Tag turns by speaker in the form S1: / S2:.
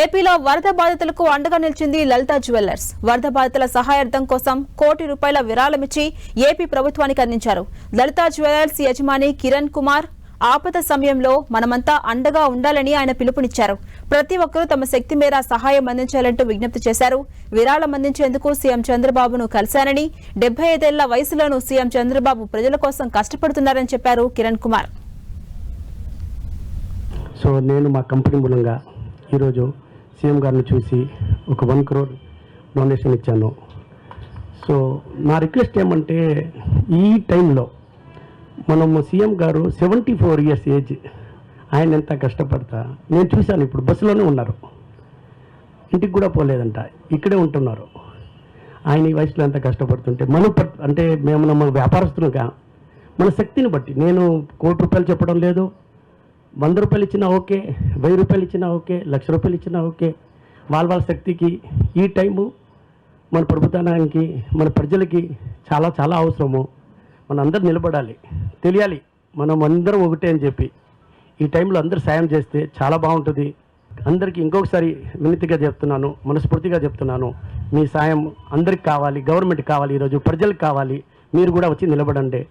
S1: ఏపీలో వరద బాధితులకు అండగా నిలిచింది లలిత జ్యువెల్లర్స్ వరద బాధితుల సహాయార్థం కోసం కోటి రూపాయల విరాళమిచ్చి ఏపీ ప్రభుత్వానికి అందించారు. లలిత జ్యువెల్లర్స్ యజమాని కిరణ్ కుమార్ ఆపద సమయంలో మనమంతా అండగా ఉండాలని ఆయన పిలుపునిచ్చారు. ప్రతి ఒక్కరూ తమ శక్తి మేర సహాయం అందించాలంటూ విజ్ఞప్తి చేశారు. విరాళం అందించేందుకు సీఎం చంద్రబాబును కలిశానని డెబ్బై ఐదేళ్ళ వయసులోనూ సీఎం చంద్రబాబు ప్రజల కోసం కష్టపడుతున్నారని చెప్పారు కిరణ్ కుమార్.
S2: సో నేను మా కంపెనీ మూలంగా ఈరోజు సీఎం గారిని చూసి ఒక వన్ క్రోర్ డొనేషన్ ఇచ్చాను. సో నా రిక్వెస్ట్ ఏమంటే ఈ టైంలో మనము సీఎం గారు సెవెంటీ ఫోర్ ఇయర్స్ ఏజ్ ఆయన ఎంత కష్టపడతా? నేను చూశాను ఇప్పుడు బస్సులోనే ఉన్నారు. ఇంటికి కూడా పోలేదంట ఇక్కడే ఉంటున్నారు. ఆయన ఈ వయసులో ఎంత కష్టపడుతుంటే మనం అంటే మేము మన వ్యాపారస్తులుగా మన శక్తిని బట్టి. నేను కోటి రూపాయలు చెప్పడం లేదు వంద రూపాయలు ఇచ్చినా ఓకే వెయ్యి రూపాయలు ఇచ్చినా ఓకే లక్ష రూపాయలు ఇచ్చినా ఓకే. వాళ్ళ వాళ్ళ శక్తికి ఈ టైము మన ప్రభుత్వానికి మన ప్రజలకి చాలా చాలా అవసరము. మన అందరు నిలబడాలి తెలియాలి. మనం అందరం ఒకటే అని చెప్పి. ఈ టైంలో అందరు సాయం చేస్తే చాలా బాగుంటుంది. అందరికీ ఇంకొకసారి వినతిగా చెప్తున్నాను మనస్ఫూర్తిగా చెప్తున్నాను. మీ సాయం అందరికి కావాలి గవర్నమెంట్ కావాలి ఈరోజు ప్రజలకు కావాలి. మీరు కూడా వచ్చి నిలబడండి.